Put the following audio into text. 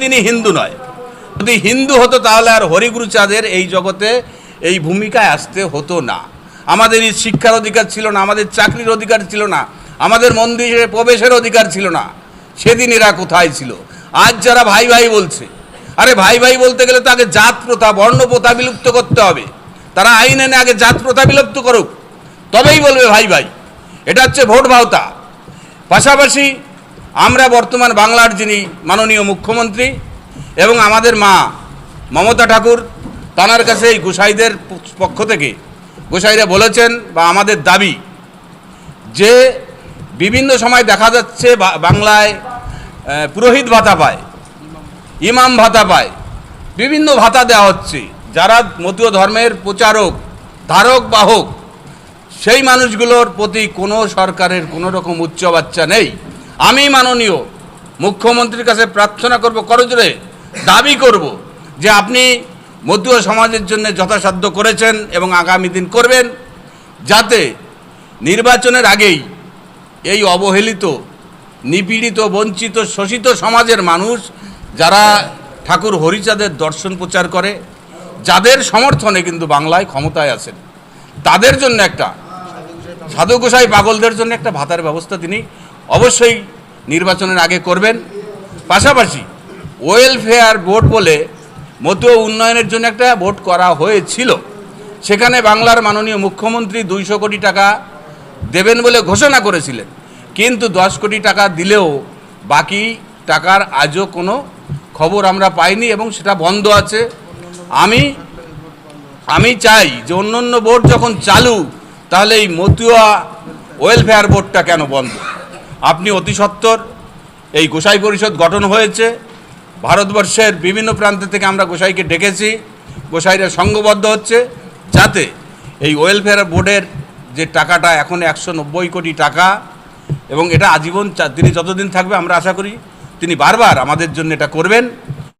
তিনি হিন্দু নয়। যদি হিন্দু হতো তাহলে আর হরিগুরু চাঁদের এই জগতে এই ভূমিকায় আসতে হতো না। আমাদের এই শিক্ষার অধিকার ছিল না, আমাদের চাকরির অধিকার ছিল না, আমাদের মন্দিরে প্রবেশের অধিকার ছিল না। সেদিন এরা কোথায় ছিল? আজ যারা ভাই ভাই বলছে, আরে ভাই ভাই বলতে গেলে তো আগে জাত প্রথা বর্ণ প্রথা বিলুপ্ত করতে হবে। তারা আইন এনে আগে জাত প্রথা বিলুপ্ত করুক। তবেই বলবে ভাই ভাই, এটা হচ্ছে ভোট ভাওতা। পাশাপাশি আমরা বর্তমান বাংলার যিনি মাননীয় মুখ্যমন্ত্রী এবং আমাদের মা মমতা ঠাকুর তানার কাছে এই গোসাইদের পক্ষ থেকে গোসাইরা বলেছেন বা আমাদের দাবি যে বিভিন্ন সময় দেখা যাচ্ছে বাংলায় পুরোহিত ভাতা পায়, ইমাম ভাতা পায়, বিভিন্ন ভাতা দেওয়া হচ্ছে। যারা মতীয় ধর্মের প্রচারক, ধারক বাহক সেই মানুষগুলোর প্রতি কোনো সরকারের কোনো রকম উচ্চ বাচ্চা নেই। আমি মাননীয় মুখ্যমন্ত্রীর কাছে প্রার্থনা করব করজোরে দাবি করব যে আপনি মধ্যীয় সমাজের জন্য যথাসাধ্য করেছেন এবং আগামী দিন করবেন যাতে নির্বাচনের আগেই এই অবহেলিত, নিপীড়িত, বঞ্চিত, শোষিত সমাজের মানুষ যারা ঠাকুর হরিচাঁদের দর্শন প্রচার করে, যাদের সমর্থনে কিন্তু বাংলায় ক্ষমতায় আছেন, তাদের জন্য একটা, সাধু গোসাই পাগলদের জন্য একটা ভাতার ব্যবস্থা তিনি অবশ্যই নির্বাচনের আগে করবেন। পাশাপাশি ওয়েলফেয়ার বোর্ড বলে মতীয় উন্নয়নের জন্য একটা ভোট করা হয়েছিল। সেখানে বাংলার মাননীয় মুখ্যমন্ত্রী দুইশো কোটি টাকা দেবেন বলে ঘোষণা করেছিলেন। কিন্তু দশ কোটি টাকা দিলেও বাকি টাকার আজও কোনো খবর আমরা পাইনি এবং সেটা বন্ধ আছে। আমি আমি চাই যে অন্য অন্য বোর্ড যখন চালু, তাহলে এই মতুয়া ওয়েলফেয়ার বোর্ডটা কেন বন্ধ? আপনি অতি সত্বর এই গোসাই পরিষদ গঠন হয়েছে। ভারতবর্ষের বিভিন্ন প্রান্ত থেকে আমরা গোসাইকে ডেকেছি। গোসাইরা সংঘবদ্ধ হচ্ছে যাতে এই ওয়েলফেয়ার বোর্ডের যে টাকাটা এখন একশো নব্বই কোটি টাকা এবং এটা আজীবন তিনি যতদিন থাকবে আমরা আশা করি তিনি বারবার আমাদের জন্য এটা করবেন।